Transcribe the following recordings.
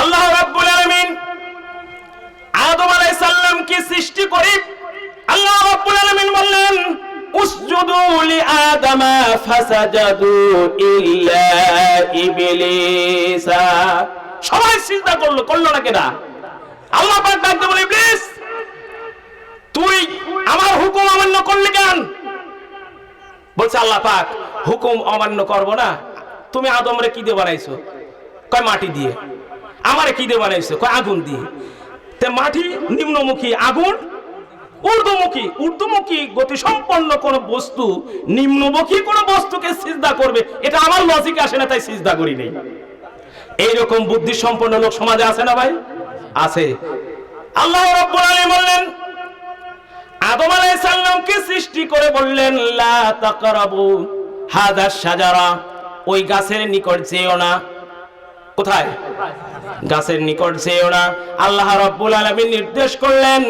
আল্লাহ রাব্বুল আলামিন আদম আলাইহিস সালামকে সৃষ্টি করে আল্লাহ রাব্বুল আলামিন বললেন, উসজুদু লিআদামা ফাসাজাদু ইল্লা সবাই সিজদা করল করল না কেনা? আল্লাহ পাক ডাকতে বলে ইবলিস, তুই আমার হুকুম অমান্য করলি কেন? বলছে আল্লাহ পাক, হুকুম অমান্য করব না। তুমি আদমরে কি দিয়ে বানাইছো? কয়, মাটি দিয়ে। আমারে কি দিয়ে বানাইছো? কয়, আগুন দিয়ে। তে মাটি নিম্নমুখী আগুন, ঊর্ধ্বমুখী ঊর্ধ্বমুখী গতি সম্পন্ন কোন বস্তু, নিম্নমুখী কোন বস্তুকে সিজদা করবে, এটা আমার লজিক আসে না, তাই সিজদা করি নেই। এইরকম বুদ্ধি সম্পন্ন লোক সমাজে আছে না ভাই? আছে। আল্লাহ রাব্বুল আলামিন বললেন, আদম আলাইহিস সালামকে সৃষ্টি করে বললেন, লা তাকরাবু হাদা শাজারা। ওই গাছের নিকট যেও না। কোথায়? গাছের নিকট যেও না। আল্লাহ রাব্বুল আলামিন নির্দেশ করলেন,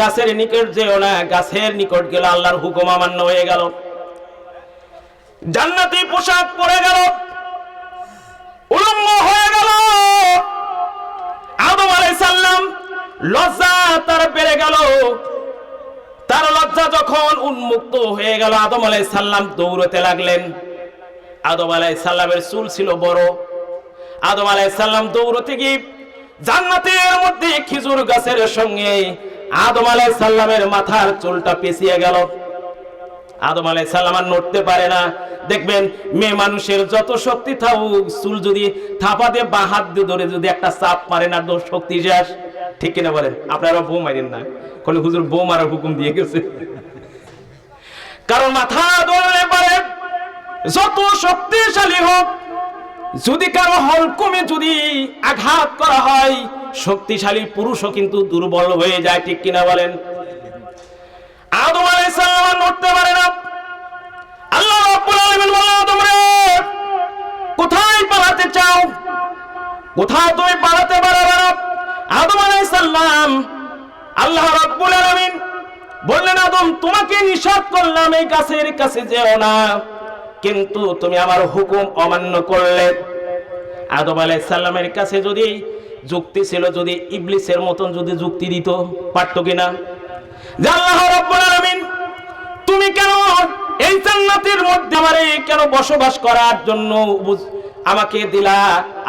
গাছের নিকট যেও না। গাছের নিকট গেল আল্লাহর হুকুম অমান্য হয়ে গেল। জান্নাতি পোশাক পরে গেল। উলম্ব হয়ে গেল। আদম আলাইহিস সালাম লজ্জা তার বেড়ে গেল। তার লজ্জা যখন উন্মুক্ত হয়ে গেল, আদম আলাইহিস সালাম দৌড়তে লাগলেন। আদম আলাইহিস সালামের চুল ছিল বড়। আদম আলাইহিস সালাম দৌড়তে গিয়ে জান্নাতের মধ্যে খেজুর গাছের সঙ্গে আদম আলাইহিস সালামের মাথার চুলটা পেঁচিয়ে গেল। আদম আলাইহিস সালাম আর নড়তে পারে না। দেখবেন মেয়ে মানুষের যত শক্তি থাকুক, চুল যদি থাপা দিয়ে বা হাত দিয়ে ধরে যদি একটা চাপ মারে না শক্তি যাস ঠিক কিনা বলেন? আপনারা বউ মারেন না। কোন হুজুর বউ মারার হুকুম দিয়ে গেছে। কারণ মাথা ধরলে পারে যত শক্তিশালী হোক যদি কারও হলকমে যদি আঘাত করা হয়, শক্তিশালী পুরুষও কিন্তু দুর্বল হয়ে যায়, ঠিক কিনা বলেন? কোথায় পালাতে চাও? পালাতে আদম আল্লাহ বললেন, আদম, তোমাকে নিষেধ করলাম, এই গাছের কাছে যেও না। কিন্তু তুমি আমার হুকুম অমান্য করলে। আদম আলাইহিস সালামের কাছে যদি যুক্তি ছিল, যদি ইবলিসের মতন যদি যুক্তি দিত, পারত কিনা? তুমি কেন এই জান্নাতের মধ্যে আমারে কেন বসবাস করার জন্য আমাকে দিলা?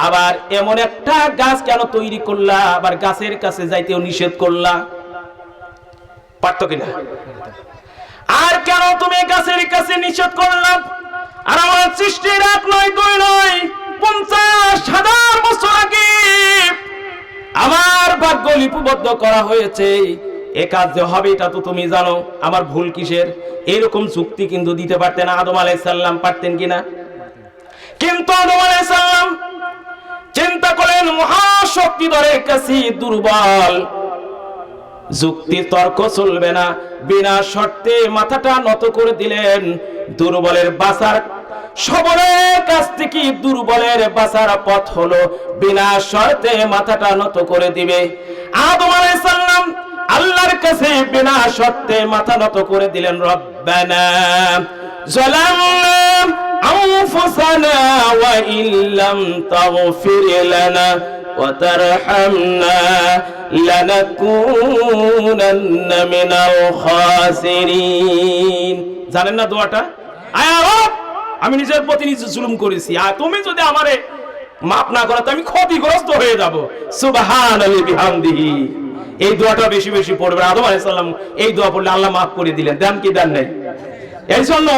আবার এমন একটা গাছ কেন তৈরি করলা? আবার গাছের কাছে যাইতেও নিষেধ করলা? পারত কিনা? আর কেন তুমি গাছের কাছে নিষেধ করলাম আর আমার সৃষ্টির এক নয়, দুই নয়, পঞ্চাশ হাজার বছর আগে আমার ভাগ্য লিপিবদ্ধ করা হয়েছে। এ কাজ যে হবে, এটা তো তুমি জানো, আমার ভুল কিসের? এরকম যুক্তি কিন্তু দিতে পারতেন আদম আলাইসাল্লাম পারতেন কিনা কিন্তু আদম আলাইহিস সালাম চিন্তা করলেন মহাশক্তিধরের কাছে দুর্বল। যুক্তি তর্ক চলবে না, বিনা শর্তে মাথাটা নত করে দিলেন। দুর্বলের বাসার সবলের কাছ থেকে দুর্বলের বাঁচার পথ হলো বিনা শর্তে মাথাটা নত করে দিবে। আদম আলাইহিস আল্লাহর কাছে বিনা শর্তে মাথা নত করে দিলেন, রব্বানা জালামনা আনফুসানা ওয়া ইল্লাম তাগফির লানা ওয়া তারহামনা লানাকুনান্না মিনাল খাসিরিন। জানেন না দোয়াটা? আয়া রব! আমি নিজের প্রতি নিজে জুলুম করেছি। আর তুমি যদি আমারে মাফ না করো আমি ক্ষতিগ্রস্ত হয়ে যাব। সুবহান আলী বিহামদিহি। এই দোয়াটা বেশি বেশি পড়বে আদম আলাইহিস সালাম এই দোয়া পড়লে আল্লাহ মাফ করে দিলেন। দেন কি দেন নাই? এই জন্য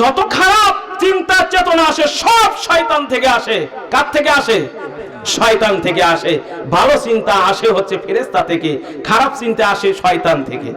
যত খারাপ চিন্তা চেতনা আসে, সব শয়তান থেকে আসে। কার থেকে আসে? শয়তান থেকে আসে। ভালো চিন্তা আসে হচ্ছে ফেরেস্তা থেকে। খারাপ চিন্তা আসে শয়তান থেকে।